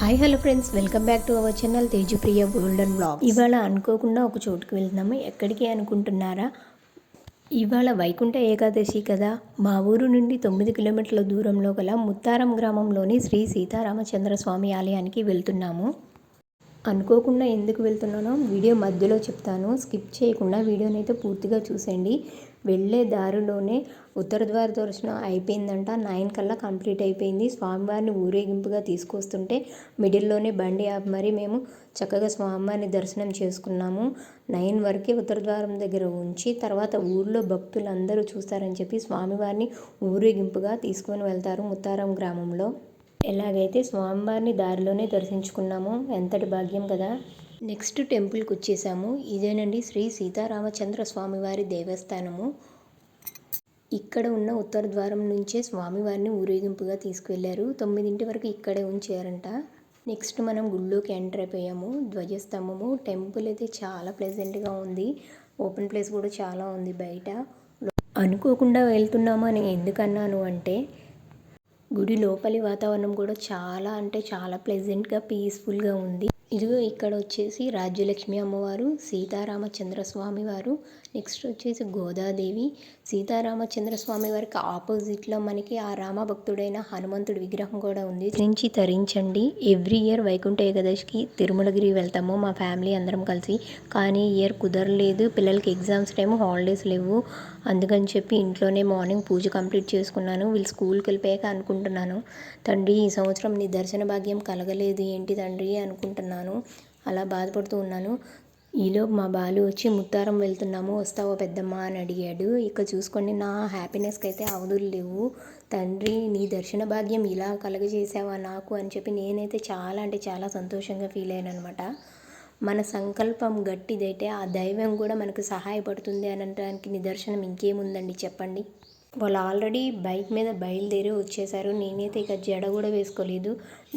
Hi hello friends. Welcome back to our channel Tejapriya golden blog ఇవాళ అనుకోకుండా ఒక చోటుకి వెళ్తున్నాము ఎక్కడికి అనుకుంటున్నారా? ఇవాళ వైకుంఠ ఏకాదశి కదా. మా ఊరు నుండి తొమ్మిది కిలోమీటర్ల దూరంలో గల ముత్తారం గ్రామంలోని శ్రీ సీతారామచంద్ర స్వామి ఆలయానికి వెళ్తున్నాము. అనుకోకుండా ఎందుకు వెళ్తున్నానో వీడియో మధ్యలో చెప్తాను. స్కిప్ చేయకుండా వీడియోని అయితే పూర్తిగా చూసేయండి. వెళ్ళే దారిలోనే ఉత్తర ద్వార దర్శనం అయిపోయిందంట. నైన్ కల్లా కంప్లీట్ అయిపోయింది. స్వామివారిని ఊరేగింపుగా తీసుకొస్తుంటే మిడిల్లోనే బండి ఆపి మరి మేము చక్కగా స్వామివారిని దర్శనం చేసుకున్నాము. నైన్ వరకే ఉత్తర ద్వారం దగ్గర ఉంచి తర్వాత ఊర్లో భక్తులు అందరూ చూస్తారని చెప్పి స్వామివారిని ఊరేగింపుగా తీసుకొని వెళ్తారు ముత్తారం గ్రామంలో. ఎలాగైతే స్వామివారిని దారిలోనే దర్శించుకున్నామో ఎంతటి భాగ్యం కదా! నెక్స్ట్ టెంపుల్కి వచ్చేసాము ఇదేనండి శ్రీ సీతారామచంద్ర స్వామివారి దేవస్థానము. ఇక్కడ ఉన్న ఉత్తర ద్వారం నుంచే స్వామివారిని ఊరేగింపుగా తీసుకువెళ్ళారు తొమ్మిదింటి వరకు ఇక్కడే ఉంచారంట. నెక్స్ట్ మనం గుళ్ళోకి ఎంటర్ అయిపోయాము. ధ్వజస్తంభము టెంపుల్ అయితే చాలా ప్లెజెంట్గా ఉంది. ఓపెన్ ప్లేస్ కూడా చాలా ఉంది బయట. అనుకోకుండా వెళ్తున్నాము అని ఎందుకన్నాను అంటే గుడి లోపలి వాతావరణం కూడా చాలా అంటే చాలా ప్లెజెంట్గా పీస్ఫుల్గా ఉంది. ఇదిగో ఇక్కడ వచ్చేసి రాజ్యలక్ష్మి అమ్మవారు సీతారామచంద్ర స్వామి వారు. నెక్స్ట్ వచ్చేసి గోదాదేవి. సీతారామచంద్ర స్వామి వారికి ఆపోజిట్లో మనకి ఆ రామభక్తుడైన హనుమంతుడి విగ్రహం కూడా ఉంది. నుంచి తరించండి. ఎవ్రీ ఇయర్ వైకుంఠ ఏకాదశికి తిరుమలగిరి వెళ్తాము మా ఫ్యామిలీ అందరం కలిసి. కానీ ఇయర్ కుదరలేదు. పిల్లలకి ఎగ్జామ్స్ టైం హాలిడేస్ లేవు. అందుకని చెప్పి ఇంట్లోనే మార్నింగ్ పూజ కంప్లీట్ చేసుకున్నాను. వీళ్ళు స్కూల్కి వెళ్ళిపోయాక అనుకుంటున్నాను. తండ్రి ఈ సంవత్సరం నీ దర్శన భాగ్యం కలగలేదు. ఏంటి తండ్రి అనుకుంటున్నాను. అలా బాధపడుతూ ఉన్నాను. ఈలో మా బాలు వచ్చి ముత్తారం వెళ్తున్నాము వస్తావా పెద్దమ్మ? అని అడిగాడు. ఇక చూసుకోండి నా హ్యాపీనెస్కి అయితే అవధులు లేవు. తండ్రి నీ దర్శన భాగ్యం ఇలా కలగజేసావా నాకు? అని చెప్పి నేనైతే చాలా అంటే చాలా సంతోషంగా ఫీల్ అయ్యాను అనమాట మన సంకల్పం గట్టిదైతే ఆ దైవం కూడా మనకు సహాయపడుతుంది అనడానికి నిదర్శనం ఇంకేముందండి చెప్పండి? వాళ్ళు ఆల్రెడీ బైక్ మీద బయలుదేరి వచ్చేసారు. నేనైతే ఇక జడ కూడా వేసుకోలేదు.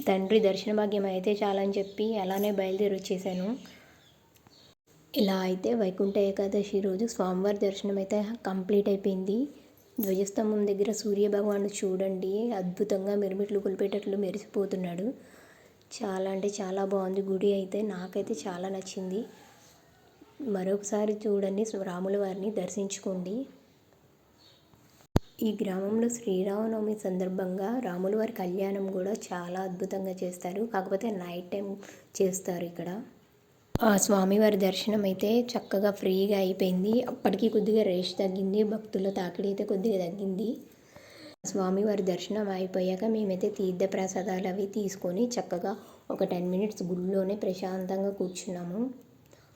తండ్రి దర్శన భాగ్యం అయితే చాలని చెప్పి అలానే బయలుదేరి వచ్చేసాను. ఇలా అయితే వైకుంఠ ఏకాదశి రోజు స్వామివారి దర్శనం అయితే కంప్లీట్ అయిపోయింది. ధ్వజస్తంభం దగ్గర సూర్యభగవాను చూడండి. అద్భుతంగా మిరుమిట్లు కొలిపేటట్లు మెరిసిపోతున్నాడు. చాలా అంటే చాలా బాగుంది గుడి అయితే. నాకైతే చాలా నచ్చింది. మరొకసారి చూడండి రాముల వారిని దర్శించుకోండి. ఈ గ్రామంలో శ్రీరామనవమి సందర్భంగా రాముల వారి కళ్యాణం కూడా చాలా అద్భుతంగా చేస్తారు. కాకపోతే నైట్ టైం చేస్తారు ఇక్కడ. ఆ స్వామివారి దర్శనం అయితే చక్కగా ఫ్రీగా అయిపోయింది. అప్పటికి కొద్దిగా రేష్ తగ్గింది. భక్తుల తాకిడి అయితే కొద్దిగా తగ్గింది. స్వామివారి దర్శనం అయిపోయాక మేమైతే తీర్థ ప్రసాదాలు అవి తీసుకొని చక్కగా ఒక టెన్ మినిట్స్ గుడిలోనే ప్రశాంతంగా కూర్చున్నాము.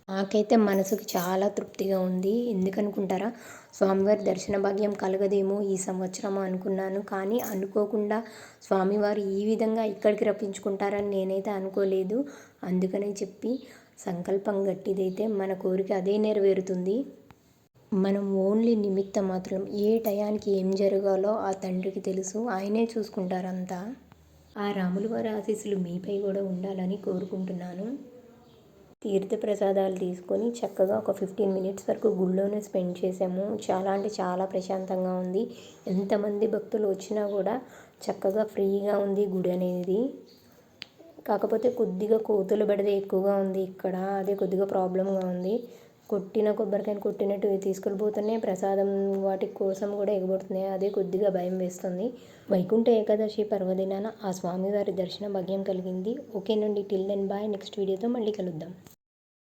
నాకైతే మనసుకు చాలా తృప్తిగా ఉంది. ఎందుకనుకుంటారా? స్వామివారి దర్శన భాగ్యం కలగదేమో ఈ సంవత్సరం అనుకున్నాను. కానీ అనుకోకుండా స్వామివారు ఈ విధంగా ఇక్కడికి రప్పించుకుంటారని నేనైతే అనుకోలేదు. అందుకనే చెప్పి సంకల్పం గట్టిదైతే మన కోరిక అదే నెరవేరుతుంది. మనం ఓన్లీ నిమిత్తం మాత్రం ఏ టయానికి ఏం జరగాలో ఆ తండ్రికి తెలుసు. ఆయనే చూసుకుంటారంతా. ఆ రాముల వారి ఆశీస్సులు మీపై కూడా ఉండాలని కోరుకుంటున్నాను. తీర్థ ప్రసాదాలు తీసుకొని చక్కగా ఒక ఫిఫ్టీన్ మినిట్స్ వరకు గుళ్ళోనే స్పెండ్ చేసాము చాలా అంటే చాలా ప్రశాంతంగా ఉంది. ఎంతమంది భక్తులు వచ్చినా కూడా చక్కగా ఫ్రీగా ఉంది గుడి అనేది. కాకపోతే కొద్దిగా కోతుల బెడద ఎక్కువగా ఉంది ఇక్కడ. అదే కొద్దిగా ప్రాబ్లంగా ఉంది. కొట్టిన కొబ్బరికాయని కొట్టినట్టు తీసుకెళ్ళిపోతున్నాయి ప్రసాదం వాటి కోసం కూడా ఎగబడుతున్నాయి. అదే కొద్దిగా భయం వేస్తుంది. వైకుంఠ ఏకాదశి పర్వదినాన ఆ స్వామివారి దర్శన భాగ్యం కలిగింది. ఓకేనండి టిల్ దెన్ బాయ్. నెక్స్ట్ వీడియోతో మళ్ళీ కలుద్దాం.